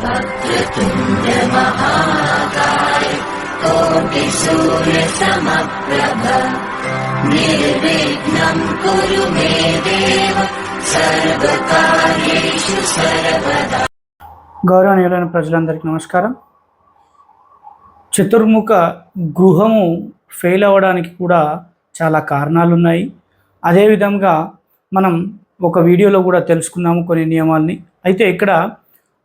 वक्रतुण्ड महाकाय कोटिसूर्यसमप्रभ निर्विघ्नम् कुरु मे देव सर्वकार्येषु सर्वदा గౌరవనీయులైన ప్రజలందరికీ నమస్కారం చతుర్ముఖ గృహము ఫెయిల్ అవ్వడానికి కూడా చాలా కారణాలు ఉన్నాయి అదేవిధంగా మనం ఒక వీడియోలో కూడా తెలుసుకున్నాము కొన్ని నియమాల్ని అయితే ఇక్కడ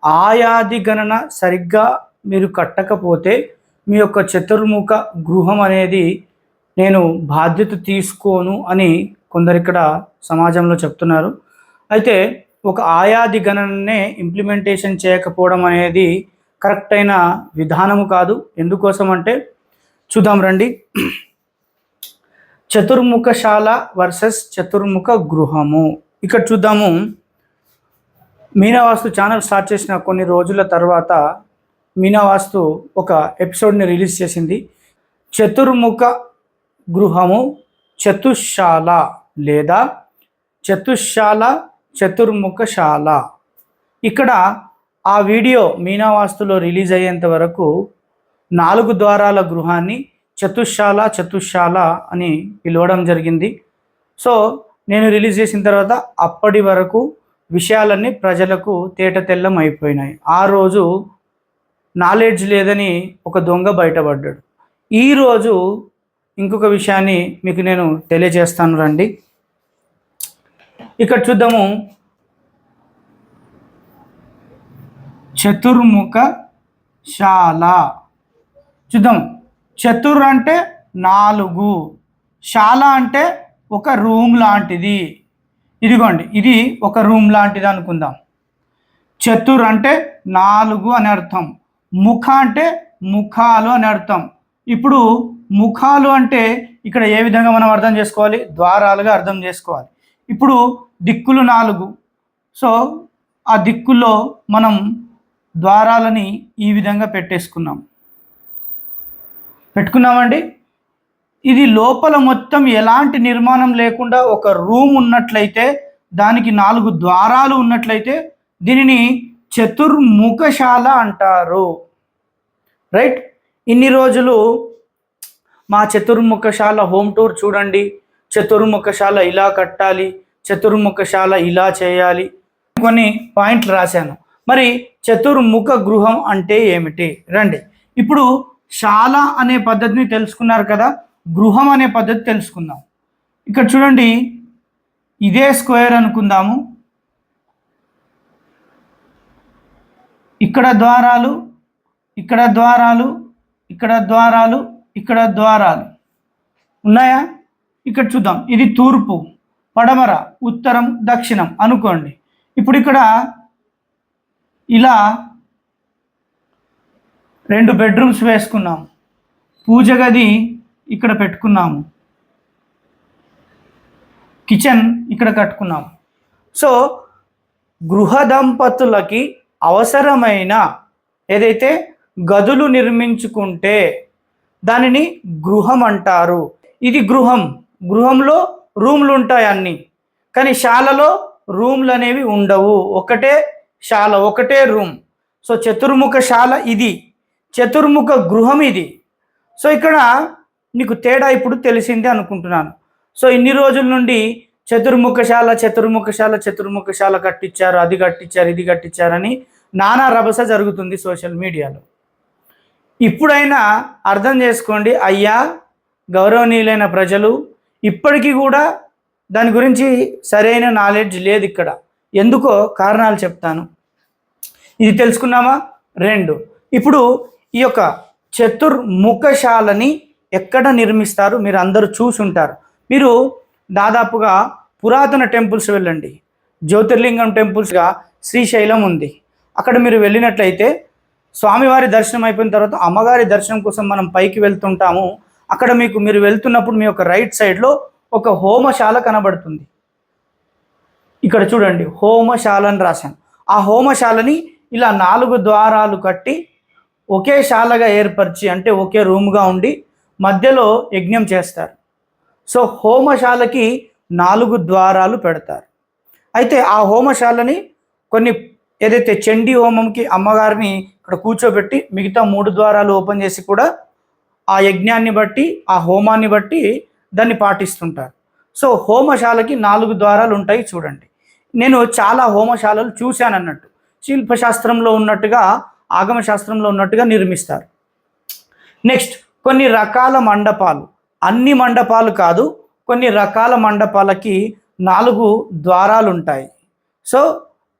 ఆయాది గణన సరిగ్గా మీరు కట్టకపోతే మీ యొక్క చతుర్ముఖ గృహం అనేది నేను బాధ్యత తీసుకోను అని కొందరు ఇక్కడ సమాజంలో చెప్తున్నారు. అయితే ఒక ఆయాది గణననే ఇంప్లిమెంటేషన్ చేయకపోవడం అనేది కరెక్ట్ అయిన విధానము కాదు. ఎందుకోసం అంటే చూద్దాం రండి. చతుర్ముఖశాల వర్సెస్ చతుర్ముఖ గృహము. ఇక్కడ చూద్దాము. మీనావాస్తు ఛానల్ స్టార్ట్ చేసిన కొన్ని రోజుల తర్వాత మీనావాస్తు ఒక ఎపిసోడ్ని రిలీజ్ చేసింది. చతుర్ముఖ గృహము చతుశాల లేదా చతుశాల చతుర్ముఖశాల. ఇక్కడ ఆ వీడియో మీనావాస్తులో రిలీజ్ అయ్యేంత వరకు నాలుగు ద్వారాల గృహాన్ని చతుశాల చతుశాల అని పిలవడం జరిగింది. సో నేను రిలీజ్ చేసిన తర్వాత అప్పటి వరకు విషయాలన్నీ ప్రజలకు తేట తెల్లం అయిపోయినాయి. ఆ రోజు నాలెడ్జ్ లేదని ఒక దొంగ బయటపడ్డాడు. ఈరోజు ఇంకొక విషయాన్ని మీకు నేను తెలియజేస్తాను రండి. ఇక్కడ చూద్దాము. చతుర్ముఖ శాల. చూద్దాం. చతుర్ అంటే నాలుగు. శాల అంటే ఒక రూమ్ లాంటిది. ఇదిగోండి ఇది ఒక రూమ్ లాంటిది అనుకుందాం. చతుర్ అంటే నాలుగు అని అర్థం. ముఖ అంటే ముఖాలు అని అర్థం. ఇప్పుడు ముఖాలు అంటే ఇక్కడ ఏ విధంగా మనం అర్థం చేసుకోవాలి? ద్వారాలుగా అర్థం చేసుకోవాలి. ఇప్పుడు దిక్కులు నాలుగు. సో ఆ దిక్కుల్లో మనం ద్వారాలని ఈ విధంగా పెట్టేసుకున్నాం. పెట్టుకున్నామండి? ఇది లోపల మొత్తం ఎలాంటి నిర్మాణం లేకుండా ఒక రూమ్ ఉన్నట్లయితే దానికి నాలుగు ద్వారాలు ఉన్నట్లయితే దీనిని చతుర్ముఖశాల అంటారు. రైట్? ఇన్ని రోజులు మా చతుర్ముఖశాల హోమ్ టూర్ చూడండి. చతుర్ముఖశాల ఇలా కట్టాలి చతుర్ముఖశాల ఇలా చేయాలి. కొన్ని పాయింట్లు రాశాను. మరి చతుర్ముఖ గృహం అంటే ఏమిటి? రండి. ఇప్పుడు శాల అనే పద్ధతిని తెలుసుకున్నారు కదా. గృహం అనే పద్ధతి తెలుసుకుందాం. ఇక్కడ చూడండి ఇదే స్క్వేర్ అనుకుందాము. ఇక్కడ ద్వారాలు ఇక్కడ ద్వారాలు ఇక్కడ ద్వారాలు ఇక్కడ ద్వారాలు. ఉన్నాయా? ఇక్కడ చూద్దాం. ఇది తూర్పు పడమర ఉత్తరం దక్షిణం అనుకోండి. ఇప్పుడు ఇక్కడ ఇలా రెండు బెడ్రూమ్స్ వేసుకున్నాం. పూజ గది ఇక్కడ పెట్టుకున్నాము. కిచెన్ ఇక్కడ కట్టుకున్నాము. సో గృహ దంపతులకి అవసరమైన ఏదైతే గదులు నిర్మించుకుంటే దానిని గృహం అంటారు. ఇది గృహం. గృహంలో రూమ్లు ఉంటాయి అన్నీ. కానీ శాలలో రూమ్లు అనేవి ఉండవు. ఒకటే శాల ఒకటే రూమ్. సో చతుర్ముఖ శాల ఇది. చతుర్ముఖ గృహం ఇది. సో ఇక్కడ నీకు తేడా ఇప్పుడు తెలిసిందే అనుకుంటున్నాను. సో ఇన్ని రోజుల నుండి చతుర్ముఖశాల చతుర్ముఖశాల చతుర్ముఖశాల కట్టించారు అది కట్టించారు ఇది కట్టించారని నానా రభస జరుగుతుంది సోషల్ మీడియాలో. ఇప్పుడైనా అర్థం చేసుకోండి అయ్యా గౌరవనీయులైన ప్రజలు ఇప్పటికీ కూడా దాని గురించి సరైన నాలెడ్జ్ లేదు ఇక్కడ. ఎందుకో కారణాలు చెప్తాను. ఇది తెలుసుకున్నామా? రెండు. ఇప్పుడు ఈ యొక్క చతుర్ముఖశాలని ఎక్కడ నిర్మిస్తారు? మీరు అందరూ చూసుంటారు మీరు దాదాపుగా పురాతన టెంపుల్స్ వెళ్ళండి. జ్యోతిర్లింగం టెంపుల్స్గా శ్రీశైలం ఉంది. అక్కడ మీరు వెళ్ళినట్లయితే స్వామివారి దర్శనం అయిపోయిన తర్వాత అమ్మగారి దర్శనం కోసం మనం పైకి వెళ్తుంటాము. అక్కడ మీకు మీరు వెళ్తున్నప్పుడు మీ యొక్క రైట్ సైడ్లో ఒక హోమశాల కనబడుతుంది. ఇక్కడ చూడండి హోమశాల అని రాశాను. ఆ హోమశాలని ఇలా నాలుగు ద్వారాలు కట్టి ఒకే శాలగా ఏర్పరిచి అంటే ఒకే రూమ్గా ఉండి మధ్యలో యజ్ఞం చేస్తారు. సో హోమశాలకి నాలుగు ద్వారాలు పెడతారు. అయితే ఆ హోమశాలని కొన్ని ఏదైతే చండీ హోమంకి అమ్మగారిని ఇక్కడ కూర్చోబెట్టి మిగతా మూడు ద్వారాలు ఓపెన్ చేసి కూడా ఆ యజ్ఞాన్ని బట్టి ఆ హోమాన్ని బట్టి దాన్ని పాటిస్తుంటారు. సో హోమశాలకి నాలుగు ద్వారాలు ఉంటాయి చూడండి. నేను చాలా హోమశాలలు చూశాను అన్నట్టు శిల్పశాస్త్రంలో ఉన్నట్టుగా ఆగమశాస్త్రంలో ఉన్నట్టుగా నిర్మిస్తారు. నెక్స్ట్ కొన్ని రకాల మండపాలు. అన్ని మండపాలు కాదు కొన్ని రకాల మండపాలకి నాలుగు ద్వారాలు ఉంటాయి సో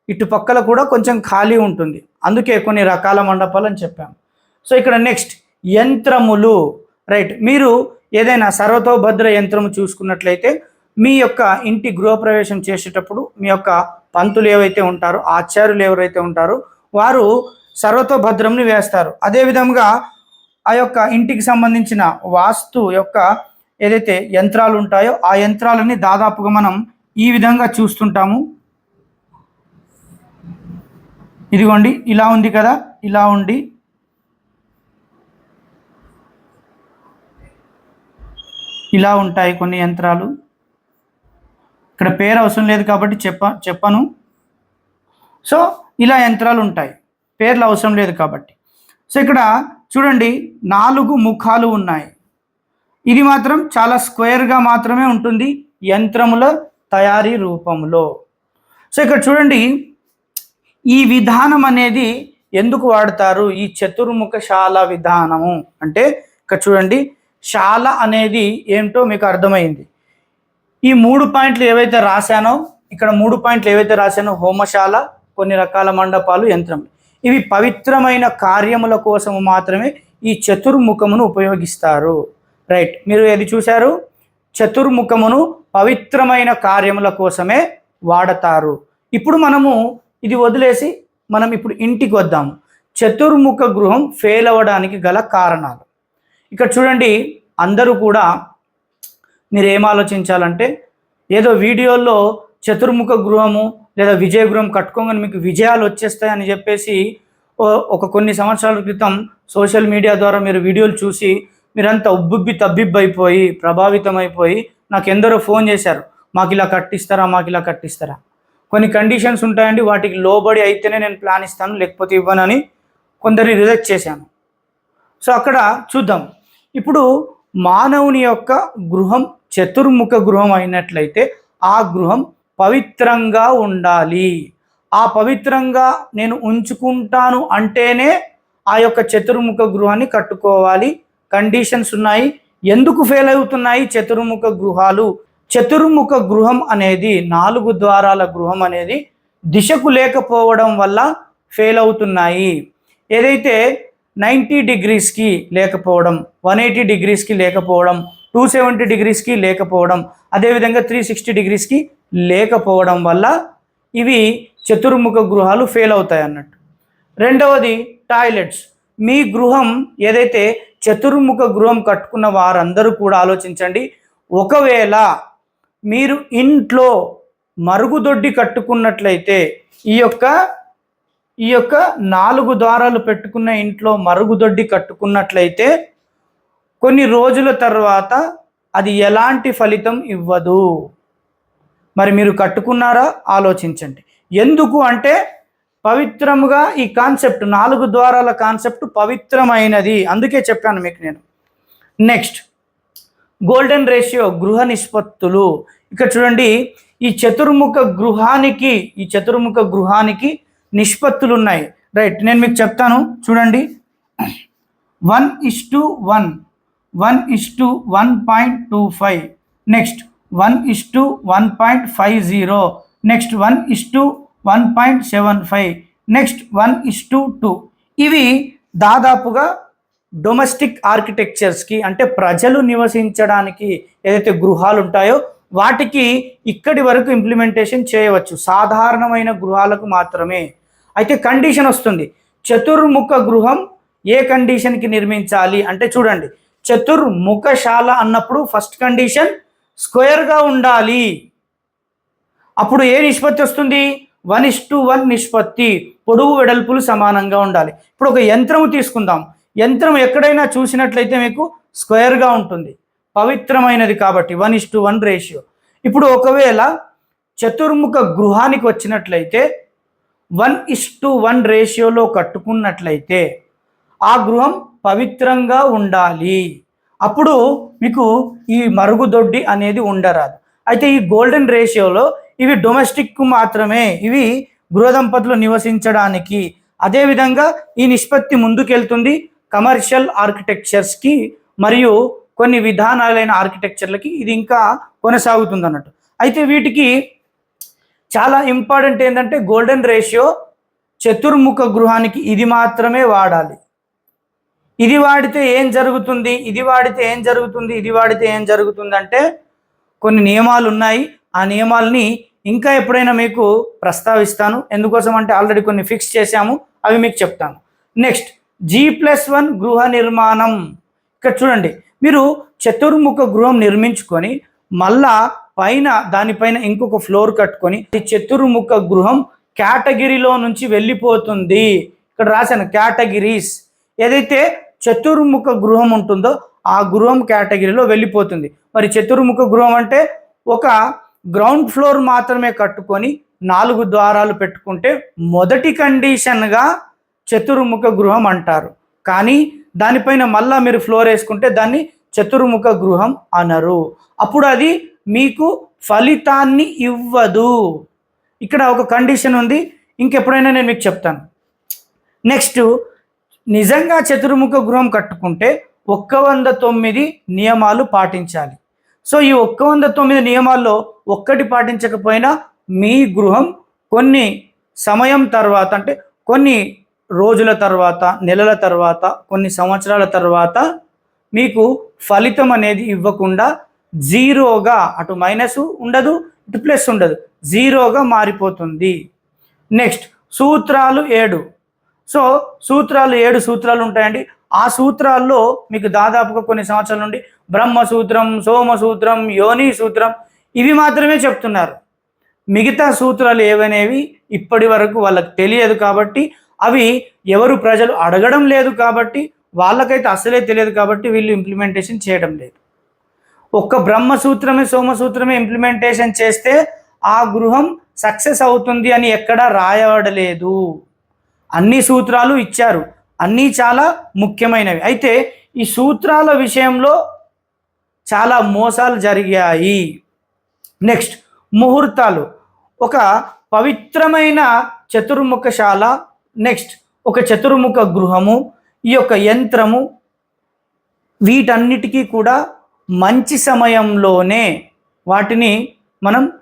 ఇటు పక్కల కూడా కొంచెం ఖాళీ ఉంటుంది. అందుకే కొన్ని రకాల మండపాలు అని చెప్పాము సో ఇక్కడ నెక్స్ట్ యంత్రములు. రైట్ మీరు ఏదైనా సర్వతోభద్ర యంత్రము చూసుకున్నట్లయితే మీ యొక్క ఇంటి గృహప్రవేశం చేసేటప్పుడు మీ యొక్క పంతులు ఏవైతే ఉంటారో ఆచార్యులు ఎవరైతే ఉంటారో వారు సర్వతోభద్రంని వేస్తారు. అదేవిధంగా ఆ యొక్క ఇంటికి సంబంధించిన వాస్తు యొక్క ఏదైతే యంత్రాలు ఉంటాయో ఆ యంత్రాలని దాదాపుగా మనం ఈ విధంగా చూస్తుంటాము. ఇదిగోండి ఇలా ఉంది కదా ఇలా ఉండి. ఇలా ఉంటాయి కొన్ని యంత్రాలు. ఇక్కడ పేరు అవసరం లేదు కాబట్టి చెప్ప చెప్పను. సో ఇలా యంత్రాలు ఉంటాయి పేర్లు అవసరం లేదు కాబట్టి. సో ఇక్కడ చూడండి నాలుగు ముఖాలు ఉన్నాయి. ఇది మాత్రం చాలా స్క్వేర్గా మాత్రమే ఉంటుంది యంత్రముల తయారీ రూపంలో. సో ఇక్కడ చూడండి ఈ విధానం అనేది ఎందుకు వాడతారు? ఈ చతుర్ముఖ శాల విధానము. అంటే ఇక్కడ చూడండి శాల అనేది ఏంటో మీకు అర్థమైంది. ఈ మూడు పాయింట్లు ఏవైతే రాశానో ఇక్కడ మూడు పాయింట్లు ఏవైతే రాశానో హోమశాల కొన్ని రకాల మండపాలు యంత్రం ఇవి పవిత్రమైన కార్యముల కోసము మాత్రమే ఈ చతుర్ముఖమును ఉపయోగిస్తారు. రైట్. మీరు ఏది చూశారు? చతుర్ముఖమును పవిత్రమైన కార్యముల కోసమే వాడతారు. ఇప్పుడు మనము ఇది వదిలేసి మనం ఇప్పుడు ఇంటికి వద్దాము చతుర్ముఖ గృహం ఫెయిల్ అవ్వడానికి గల కారణాలు. ఇక్కడ చూడండి అందరూ కూడా మీరు ఏం ఆలోచించాలంటే ఏదో వీడియోల్లో చతుర్ముఖ గృహము లేదా విజయ గృహం కట్టుకోగానే మీకు విజయాలు వచ్చేస్తాయని చెప్పేసి ఓ- ఒక కొన్ని సంవత్సరాల క్రితం సోషల్ మీడియా ద్వారా మీరు వీడియోలు చూసి మీరంతా ఉబ్బుబ్బి తబ్బిబ్బైపోయి ప్రభావితం అయిపోయి నాకు ఎందరో ఫోన్ చేశారు. మాకు ఇలా కట్టిస్తారా మాకు ఇలా కట్టిస్తారా? కొన్ని కండిషన్స్ ఉంటాయండి వాటికి లోబడి అయితేనే నేను ప్లాన్ ఇస్తాను లేకపోతే ఇవ్వనని కొందరిని రిజెక్ట్ చేశాను. సో అక్కడ చూద్దాం. ఇప్పుడు మానవుని యొక్క గృహం చతుర్ముఖ గృహం అయినట్లయితే ఆ గృహం పవిత్రంగా ఉండాలి. ఆ పవిత్రంగా నేను ఉంచుకుంటాను అంటేనే ఆ యొక్క చతుర్ముఖ గృహాన్ని కట్టుకోవాలి. కండిషన్స్ ఉన్నాయి. ఎందుకు ఫెయిల్ అవుతున్నాయి చతుర్ముఖ గృహాలు? చతుర్ముఖ గృహం అనేది నాలుగు ద్వారాల గృహం అనేది దిశకు లేకపోవడం వల్ల ఫెయిల్ అవుతున్నాయి. ఏదైతే నైంటీ డిగ్రీస్కి లేకపోవడం వన్ ఎయిటీ డిగ్రీస్కి లేకపోవడం టూ సెవెంటీ డిగ్రీస్కి లేకపోవడం అదేవిధంగా త్రీ సిక్స్టీ డిగ్రీస్కి లేకపోవడం వల్ల ఇవి చతుర్ముఖ గృహాలు ఫెయిల్ అవుతాయి అన్నట్టు. రెండవది టాయిలెట్స్ మీ గృహం ఏదైతే చతుర్ముఖ గృహం కట్టుకున్న వారందరూ కూడా ఆలోచించండి. ఒకవేళ మీరు ఇంట్లో మరుగుదొడ్డి కట్టుకున్నట్లయితే ఈ యొక్క ఈ యొక్క నాలుగు ద్వారాలు పెట్టుకున్న ఇంట్లో మరుగుదొడ్డి కట్టుకున్నట్లయితే కొన్ని రోజుల తర్వాత అది ఎలాంటి ఫలితం ఇవ్వదు. మరి మీరు కట్టుకున్నారా? ఆలోచించండి. ఎందుకు అంటే పవిత్రముగా ఈ కాన్సెప్ట్ నాలుగు ద్వారాల కాన్సెప్ట్ పవిత్రమైనది. అందుకే చెప్పాను మీకు నేను. నెక్స్ట్ గోల్డెన్ రేషియో గృహ నిష్పత్తులు. ఇక్కడ చూడండి ఈ చతుర్ముఖ గృహానికి ఈ చతుర్ముఖ గృహానికి నిష్పత్తులు ఉన్నాయి రైట్ నేను మీకు చెప్తాను. చూడండి. One is to one. One is to one point two five next one is to one point five zero next one is to one point seven five next one is to two ఇవి దాదాపుగా domestic ఆర్కిటెక్చర్స్కి అంటే ప్రజలు నివసించడానికి ఏదైతే గృహాలు ఉంటాయో వాటికి ఇక్కడి వరకు ఇంప్లిమెంటేషన్ చేయవచ్చు. సాధారణమైన గృహాలకు మాత్రమే. అయితే కండిషన్ వస్తుంది. చతుర్ముఖ గృహం ఏ కండిషన్కి నిర్మించాలి? అంటే చూడండి. చతుర్ముఖశాల అన్నప్పుడు ఫస్ట్ కండిషన్ స్క్వేర్గా ఉండాలి. అప్పుడు ఏ నిష్పత్తి వస్తుంది? వన్ ఇస్ టు వన్ నిష్పత్తి. పొడవు వెడల్పులు సమానంగా ఉండాలి. ఇప్పుడు ఒక యంత్రము తీసుకుందాం. యంత్రం ఎక్కడైనా చూసినట్లయితే మీకు స్క్వేర్గా ఉంటుంది. పవిత్రమైనది కాబట్టి one is to one ratio ఇప్పుడు ఒకవేళ చతుర్ముఖ గృహానికి వచ్చినట్లయితే వన్ ఇస్ టు వన్ రేషియోలో కట్టుకున్నట్లయితే ఆ గృహం పవిత్రంగా ఉండాలి. అప్పుడు మీకు ఈ మరుగుదొడ్డి అనేది ఉండరాదు. అయితే ఈ గోల్డెన్ రేషియోలో ఇవి డొమెస్టిక్ మాత్రమే ఇవి గృహదంపతులు నివసించడానికి. అదేవిధంగా ఈ నిష్పత్తి ముందుకెళ్తుంది కమర్షియల్ ఆర్కిటెక్చర్స్కి మరియు కొన్ని విధానాలైన ఆర్కిటెక్చర్లకి ఇది ఇంకా కొనసాగుతుంది అన్నట్టు అయితే వీటికి చాలా ఇంపార్టెంట్ ఏంటంటే గోల్డెన్ రేషియో చతుర్ముఖ గృహానికి ఇది మాత్రమే వాడాలి. ఇది వాడితే ఏం జరుగుతుంది? ఇది వాడితే ఏం జరుగుతుంది? ఇది వాడితే ఏం జరుగుతుంది అంటే కొన్ని నియమాలు ఉన్నాయి. ఆ నియమాలని ఇంకా ఎప్పుడైనా మీకు ప్రస్తావిస్తాను. ఎందుకోసం అంటే ఆల్రెడీ కొన్ని ఫిక్స్ చేశాము. అవి మీకు చెప్తాను. నెక్స్ట్ జీ ప్లస్ వన్ గృహ నిర్మాణం. ఇక్కడ చూడండి మీరు చతుర్ముఖ గృహం నిర్మించుకొని మళ్ళా పైన దానిపైన ఇంకొక ఫ్లోర్ కట్టుకొని ఈ చతుర్ముఖ గృహం కేటగిరీలో నుంచి వెళ్ళిపోతుంది. ఇక్కడ రాశాను కేటగిరీస్. ఏదైతే చతుర్ముఖ గృహం ఉంటుందో ఆ గృహం కేటగిరీలో వెళ్ళిపోతుంది. మరి చతుర్ముఖ గృహం అంటే ఒక గ్రౌండ్ ఫ్లోర్ మాత్రమే కట్టుకొని నాలుగు ద్వారాలు పెట్టుకుంటే మొదటి కండిషన్గా చతుర్ముఖ గృహం అంటారు. కానీ దానిపైన మళ్ళా మీరు ఫ్లోర్ వేసుకుంటే దాన్ని చతుర్ముఖ గృహం అనరు. అప్పుడు అది మీకు ఫలితాన్ని ఇవ్వదు. ఇక్కడ ఒక కండిషన్ ఉంది. ఇంకెప్పుడైనా నేను మీకు చెప్తాను. నెక్స్ట్ నిజంగా చతుర్ముఖ గృహం కట్టుకుంటే ఒక్క వంద తొమ్మిది నియమాలు పాటించాలి. సో ఈ ఒక్క వంద తొమ్మిది నియమాల్లో ఒక్కటి పాటించకపోయినా మీ గృహం కొన్ని సమయం తర్వాత అంటే కొన్ని రోజుల తర్వాత నెలల తర్వాత కొన్ని సంవత్సరాల తర్వాత మీకు ఫలితం అనేది ఇవ్వకుండా జీరోగా అటు మైనస్ ఉండదు ఇటు ప్లస్ ఉండదు జీరోగా మారిపోతుంది. నెక్స్ట్ సూత్రాలు ఏడు. సో సూత్రాలు ఏడు సూత్రాలు ఉంటాయండి. ఆ సూత్రాల్లో మీకు దాదాపుగా కొన్ని సంవత్సరాల నుండి బ్రహ్మ సూత్రం సోమ సూత్రం యోని సూత్రం ఇవి మాత్రమే చెప్తున్నారు. మిగతా సూత్రాలు ఏవనేవి ఇప్పటి వరకు వాళ్ళకి తెలియదు కాబట్టి అవి ఎవరు ప్రజలు అడగడం లేదు కాబట్టి వాళ్ళకైతే అసలే తెలియదు కాబట్టి వీళ్ళు ఇంప్లిమెంటేషన్ చేయడం లేదు. ఒక్క బ్రహ్మ సూత్రమే సోమ సూత్రమే ఇంప్లిమెంటేషన్ చేస్తే ఆ గృహం సక్సెస్ అవుతుంది అని ఎక్కడా రాయబడలేదు. అన్ని సూత్రాలు ఇచ్చారు. అన్నీ చాలా ముఖ్యమైనవి. అయితే ఈ సూత్రాల విషయంలో చాలా మోసాలు జరిగాయి. నెక్స్ట్ ముహూర్తాలు. ఒక పవిత్రమైన చతుర్ముఖశాల నెక్స్ట్ ఒక చతుర్ముఖ గృహము ఈ యొక్క యంత్రము వీటన్నిటికీ కూడా మంచి సమయంలోనే వాటిని మనం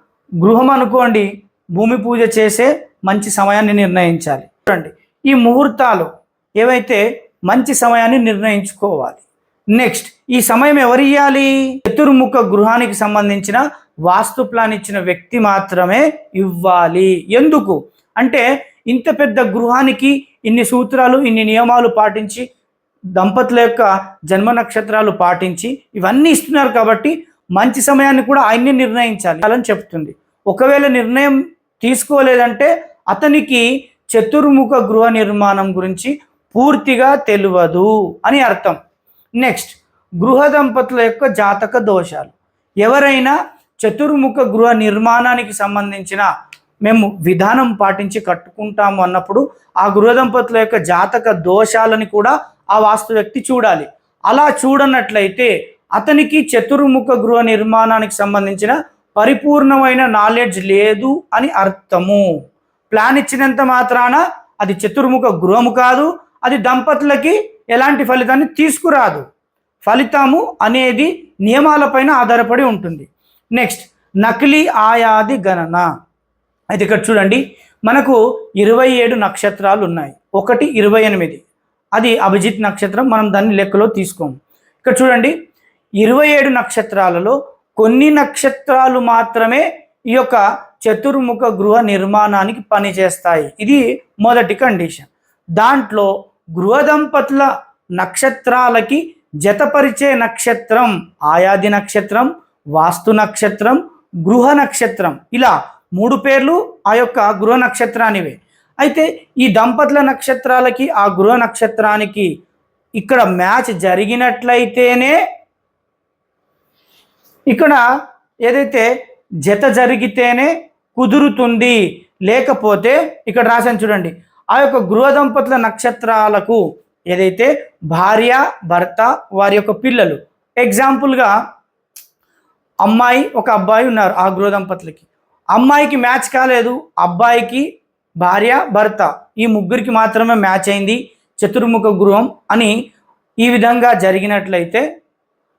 గృహం అనుకోండి భూమి పూజ చేసే మంచి సమయాన్ని నిర్ణయించాలి. చూడండి ఈ ముహూర్తాలు ఏవైతే మంచి సమయాన్ని నిర్ణయించుకోవాలి. నెక్స్ట్ ఈ సమయం ఎవరు ఇవ్వాలి చతుర్ముఖ గృహానికి సంబంధించిన వాస్తు ప్లాన్ ఇచ్చిన వ్యక్తి మాత్రమే ఇవ్వాలి. ఎందుకు? అంటే ఇంత పెద్ద గృహానికి ఇన్ని సూత్రాలు ఇన్ని నియమాలు పాటించి దంపతుల యొక్క జన్మ నక్షత్రాలు పాటించి ఇవన్నీ ఇస్తున్నారు కాబట్టి మంచి సమయాన్ని కూడా ఆయన్ని నిర్ణయించాలి అని చెప్తుంది. ఒకవేళ నిర్ణయం తీసుకోలేదంటే అతనికి చతుర్ముఖ గృహ నిర్మాణం గురించి పూర్తిగా తెలియదు అని అర్థం. నెక్స్ట్ గృహ దంపతుల యొక్క జాతక దోషాలు. ఎవరైనా చతుర్ముఖ గృహ నిర్మాణానికి సంబంధించిన మేము విధానం పాటించి కట్టుకుంటాము అన్నప్పుడు ఆ గృహ దంపతుల యొక్క జాతక దోషాలని కూడా ఆ వాస్తు వ్యక్తి చూడాలి. అలా చూడనట్లయితే అతనికి చతుర్ముఖ గృహ నిర్మాణానికి సంబంధించిన పరిపూర్ణమైన నాలెడ్జ్ లేదు అని అర్థము. ప్లాన్ ఇచ్చినంత మాత్రాన అది చతుర్ముఖ గృహము కాదు అది దంపతులకి ఎలాంటి ఫలితాన్ని తీసుకురాదు. ఫలితము అనేది నియమాలపైన ఆధారపడి ఉంటుంది. నెక్స్ట్ నకిలీ ఆయాది గణన. అయితే ఇక్కడ చూడండి మనకు ఇరవై ఏడు నక్షత్రాలు ఉన్నాయి. ఒకటి ఇరవై ఎనిమిది. అది అభిజిత్ నక్షత్రం మనం దాన్ని లెక్కలో తీసుకోము ఇక్కడ చూడండి ఇరవై ఏడు నక్షత్రాలలో కొన్ని నక్షత్రాలు మాత్రమే ఈ యొక్క చతుర్ముఖ గృహ నిర్మాణానికి పనిచేస్తాయి ఇది మొదటి కండిషన్. దాంట్లో గృహ దంపతుల నక్షత్రాలకి జతపరిచే నక్షత్రం ఆయాది నక్షత్రం వాస్తు నక్షత్రం గృహ నక్షత్రం. ఇలా మూడు పేర్లు ఆ యొక్క గృహ నక్షత్రానివే. అయితే ఈ దంపతుల నక్షత్రాలకి ఆ గృహ నక్షత్రానికి ఇక్కడ మ్యాచ్ జరిగినట్లయితేనే ఇక్కడ ఏదైతే జత జరిగితేనే కుదురుతుంది. లేకపోతే ఇక్కడ రాశాను చూడండి. ఆ యొక్క గృహ దంపతుల నక్షత్రాలకు ఏదైతే భార్య భర్త వారి యొక్క పిల్లలు. ఎగ్జాంపుల్గా అమ్మాయి ఒక అబ్బాయి ఉన్నారు ఆ గృహ దంపతులకి. అమ్మాయికి మ్యాచ్ కాలేదు. అబ్బాయికి భార్య భర్త ఈ ముగ్గురికి మాత్రమే మ్యాచ్ అయింది. చతుర్ముఖ గృహం అని ఈ విధంగా జరిగినట్లయితే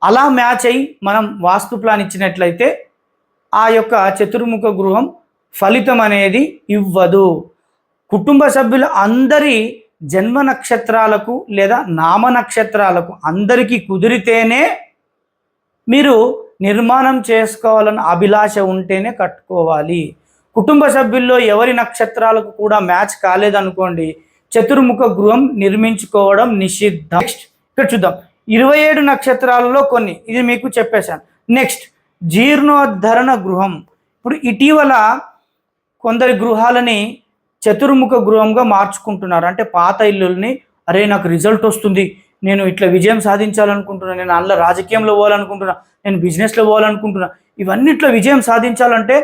అలా మ్యాచ్ అయి మనం వాస్తు ప్లాన్ ఇచ్చినట్లయితే ఆ యొక్క చతుర్ముఖ గృహం ఫలితం అనేది ఇవ్వదు. కుటుంబ సభ్యులు అందరి జన్మ నక్షత్రాలకు లేదా నామ నక్షత్రాలకు అందరికీ కుదిరితేనే మీరు నిర్మాణం చేసుకోవాలని అభిలాష ఉంటేనే కట్టుకోవాలి. కుటుంబ సభ్యుల్లో ఎవరి నక్షత్రాలకు కూడా మ్యాచ్ కాలేదనుకోండి చతుర్ముఖ గృహం నిర్మించుకోవడం నిషిద్ధం. నెక్స్ట్ ఇక్కడ చూద్దాం. ఇరవై ఏడు నక్షత్రాలలో కొన్ని ఇది మీకు చెప్పేశాను. నెక్స్ట్ జీర్ణోద్ధరణ గృహం. ఇప్పుడు ఇటీవల కొందరి గృహాలని చతుర్ముఖ గృహంగా మార్చుకుంటున్నారు. అంటే పాత ఇల్లుల్ని అరే నాకు రిజల్ట్ వస్తుంది నేను ఇట్లా విజయం సాధించాలనుకుంటున్నాను నేను అందులో రాజకీయంలో పోవాలనుకుంటున్నా నేను బిజినెస్లో పోవాలనుకుంటున్నా ఇవన్నిట్లో విజయం సాధించాలంటే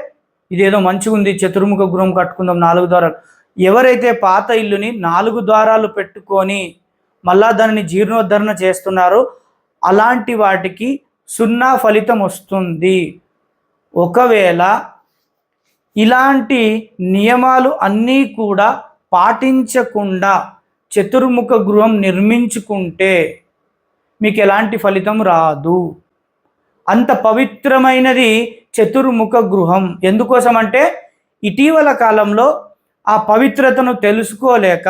ఇదేదో మంచిగా ఉంది చతుర్ముఖ గృహం కట్టుకుందాం నాలుగు ద్వారాలు. ఎవరైతే పాత ఇల్లుని నాలుగు ద్వారాలు పెట్టుకొని మళ్ళా దానిని జీర్ణోద్ధరణ చేస్తున్నారో అలాంటి వాటికి సున్నా ఫలితం వస్తుంది. ఒకవేళ ఇలాంటి నియమాలు అన్నీ కూడా పాటించకుండా చతుర్ముఖ గృహం నిర్మించుకుంటే మీకు ఎలాంటి ఫలితం రాదు. అంత పవిత్రమైనది చతుర్ముఖ గృహం ఎందుకోసం అంటే ఇటీవల కాలంలో ఆ పవిత్రతను తెలుసుకోలేక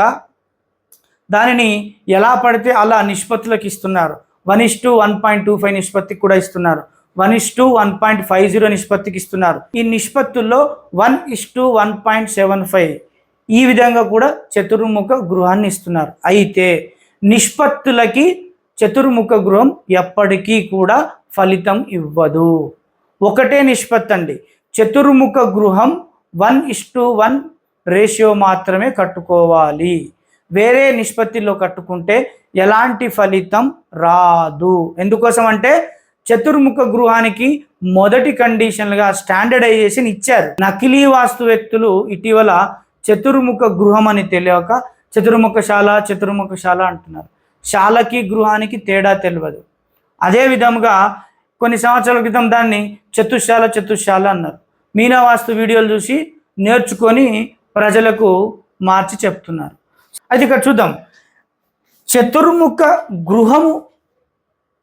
దానిని ఎలా పడితే అలా నిష్పత్తులకు ఇస్తున్నారు. One is to one point two five నిష్పత్తికి కూడా ఇస్తున్నారు. One is to one point five zero నిష్పత్తికి ఇస్తున్నారు. ఈ నిష్పత్తుల్లో one is to one point seven five. ఈ విధంగా కూడా చతుర్ముఖ గృహాన్ని ఇస్తున్నారు. అయితే నిష్పత్తులకి చతుర్ముఖ గృహం ఎప్పటికీ కూడా ఫలితం ఇవ్వదు. ఒకటే నిష్పత్తి అండి. చతుర్ముఖ గృహం one is to one ratio మాత్రమే కట్టుకోవాలి. వేరే నిష్పత్తిలో కట్టుకుంటే ఎలాంటి ఫలితం రాదు. ఎందుకోసం అంటే చతుర్ముఖ గృహానికి మొదటి కండిషన్లుగా స్టాండర్డైజేషన్ ఇచ్చారు. నకిలీ వాస్తు వ్యక్తులు ఇటీవల చతుర్ముఖ గృహం అని తెలియక చతుర్ముఖశాల చతుర్ముఖశాల అంటున్నారు. శాలకి గృహానికి తేడా తెలియదు. అదే విధముగా కొన్ని సంవత్సరాల క్రితం దాన్ని చతుశాల చతుశాల అన్నారు. మీనా వాస్తు వీడియోలు చూసి నేర్చుకొని ప్రజలకు మార్చి చెప్తున్నారు. అయితే ఇక్కడ చూద్దాం. చతుర్ముఖ గృహము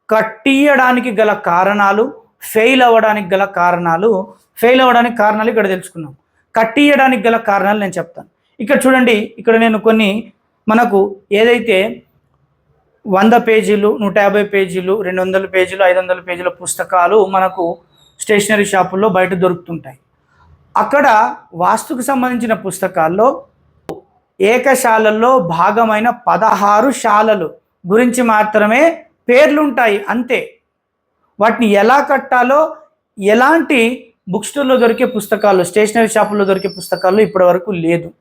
కట్టియడానికి గల కారణాలు ఫెయిల్ అవ్వడానికి గల కారణాలు ఫెయిల్ అవ్వడానికి కారణాలు ఇక్కడ తెలుసుకున్నాం కట్టియడానికి గల కారణాలు నేను చెప్తాను. ఇక్కడ చూడండి ఇక్కడ నేను కొన్ని మనకు ఏదైతే వంద పేజీలు నూట యాభై పేజీలు రెండు వందల పేజీలు ఐదు వందల పేజీల పుస్తకాలు మనకు స్టేషనరీ షాపుల్లో బయట దొరుకుతుంటాయి. అక్కడ వాస్తుకు సంబంధించిన పుస్తకాల్లో ఏకశాలల్లో భాగమైన పదహారు శాలలు గురించి మాత్రమే పేర్లుంటాయి అంతే. వాటిని ఎలా కట్టాలో ఎలాంటి బుక్ స్టోర్లో దొరికే పుస్తకాలు స్టేషనరీ షాపుల్లో దొరికే పుస్తకాలు ఇప్పటి వరకు లేదు.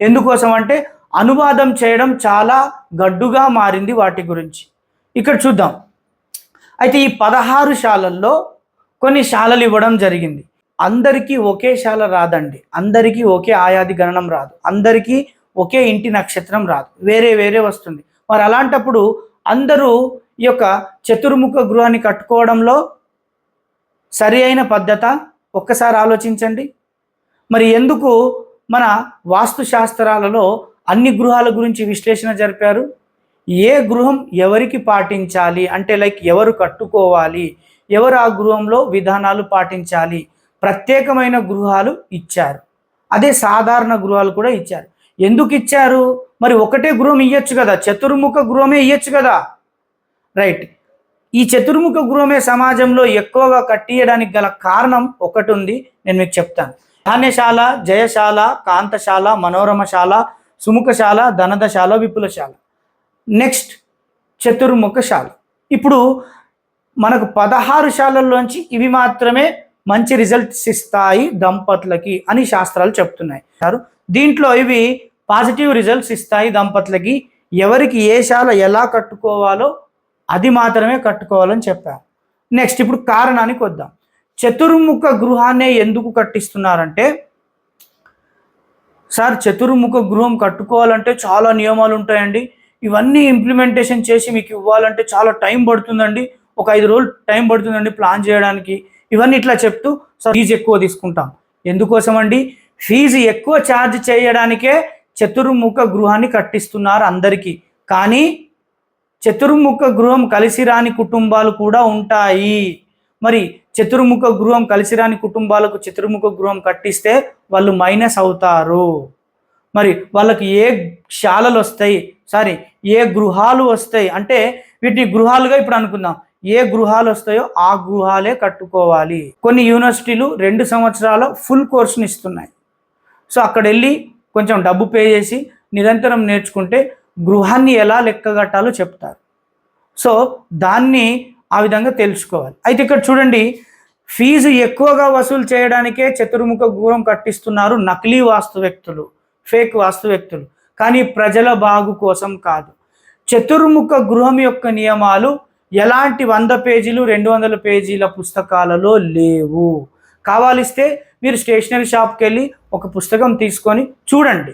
ఎందుకోసం అంటే అనువాదం చేయడం చాలా గడ్డుగా మారింది వాటి గురించి. ఇక్కడ చూద్దాం. అయితే ఈ పదహారు శాలల్లో కొన్ని శాలలు ఇవ్వడం జరిగింది. అందరికీ ఒకే శాల రాదండి. అందరికీ ఒకే ఆయాది గణనం రాదు. అందరికీ ఒకే ఇంటి నక్షత్రం రాదు. వేరే వేరే వస్తుంది. మరి అలాంటప్పుడు అందరూ ఈ యొక్క చతుర్ముఖ గృహాన్ని కట్టుకోవడంలో సరి అయిన పద్ధత ఒక్కసారి ఆలోచించండి. మరి ఎందుకు మన వాస్తు శాస్త్రాలలో అన్ని గృహాల గురించి విశ్లేషణ జరిపారు? ఏ గృహం ఎవరికి పాటించాలి? అంటే లైక్ ఎవరు కట్టుకోవాలి? ఎవరు ఆ గృహంలో విధానాలు పాటించాలి? ప్రత్యేకమైన గృహాలు ఇచ్చారు. అదే సాధారణ గృహాలు కూడా ఇచ్చారు. ఎందుకు ఇచ్చారు? మరి ఒకటే గృహం ఇయ్యచ్చు కదా. చతుర్ముఖ గృహమే ఇయ్యచ్చు కదా. రైట్. ఈ చతుర్ముఖ గృహమే సమాజంలో ఎక్కువగా కట్టియడానికి గల కారణం ఒకటి ఉంది నేను మీకు చెప్తాను. ధాన్యశాల జయశాల కాంతశాల మనోరమశాల సుముఖశాల ధనదశాల విపులశాల. నెక్స్ట్ చతుర్ముఖశాల. ఇప్పుడు మనకు పదహారు శాలల్లోంచి ఇవి మాత్రమే మంచి రిజల్ట్స్ ఇస్తాయి దంపతులకి అని శాస్త్రాలు చెప్తున్నాయి. సారు దీంట్లో ఇవి పాజిటివ్ రిజల్ట్స్ ఇస్తాయి దంపతులకి. ఎవరికి ఏ శాల ఎలా కట్టుకోవాలో అది మాత్రమే కట్టుకోవాలని చెప్పారు నెక్స్ట్ ఇప్పుడు కారణానికి వద్దాం. చతుర్ముఖ గృహాన్నే ఎందుకు కట్టిస్తున్నారంటే సార్ చతుర్ముఖ గృహం కట్టుకోవాలంటే చాలా నియమాలు ఉంటాయండి. ఇవన్నీ ఇంప్లిమెంటేషన్ చేసి మీకు ఇవ్వాలంటే చాలా టైం పడుతుందండి. ఒక ఐదు రోజులు టైం పడుతుందండి ప్లాన్ చేయడానికి. ఇవన్నీ ఇట్లా చెప్తూ సార్ ఫీజు ఎక్కువ తీసుకుంటాం. ఎందుకోసం అండి ఫీజు ఎక్కువ ఛార్జ్ చేయడానికే చతుర్ముఖ గృహాన్ని కట్టిస్తున్నారు అందరికీ. కానీ చతుర్ముఖ గృహం కలిసి రాని కుటుంబాలు కూడా ఉంటాయి. మరి చతుర్ముఖ గృహం కలిసి రాని కుటుంబాలకు చతుర్ముఖ గృహం కట్టిస్తే వాళ్ళు మైనస్ అవుతారు. మరి వాళ్ళకి ఏ శాలలు వస్తాయి? సారీ ఏ గృహాలు వస్తాయి? అంటే వీటిని గృహాలుగా ఇప్పుడు అనుకుందాం. ఏ గృహాలు వస్తాయో ఆ గృహాలే కట్టుకోవాలి. కొన్ని యూనివర్సిటీలు రెండు సంవత్సరాల ఫుల్ కోర్సుని ఇస్తున్నాయి. సో అక్కడ వెళ్ళి కొంచెం డబ్బు పే చేసి నిరంతరం నేర్చుకుంటే గృహాన్ని ఎలా లెక్కగట్టాలో చెప్తారు. సో దాన్ని ఆ విధంగా తెలుసుకోవాలి. అయితే ఇక్కడ చూడండి ఫీజు ఎక్కువగా వసూలు చేయడానికే చతుర్ముఖ గృహం కట్టిస్తున్నారు నకిలీ వాస్తు వ్యక్తులు ఫేక్ వాస్తు వ్యక్తులు. కానీ ప్రజల బాగు కోసం కాదు. చతుర్ముఖ గృహం యొక్క నియమాలు ఎలాంటి వంద పేజీలు రెండు వందల పేజీల పుస్తకాలలో లేవు. కావాలిస్తే మీరు స్టేషనరీ షాప్కి వెళ్ళి ఒక పుస్తకం తీసుకొని చూడండి.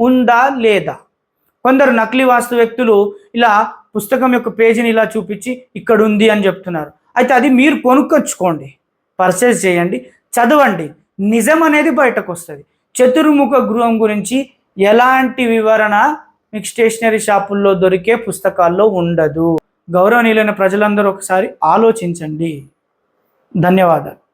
ఉందా లేదా? కొందరు నకిలీ వాస్తు వ్యక్తులు ఇలా పుస్తకం యొక్క పేజీని ఇలా చూపించి ఇక్కడ ఉంది అని చెప్తున్నారు. అయితే అది మీరు కొనుక్కొచ్చుకోండి. పర్చేస్ చేయండి. చదవండి. నిజం అనేది బయటకు వస్తుంది. చతుర్ముఖ గృహం గురించి ఎలాంటి వివరణ మీకు స్టేషనరీ షాపుల్లో దొరికే పుస్తకాల్లో ఉండదు. గౌరవనీయులైన ప్రజలందరూ ఒకసారి ఆలోచించండి. ధన్యవాదాలు.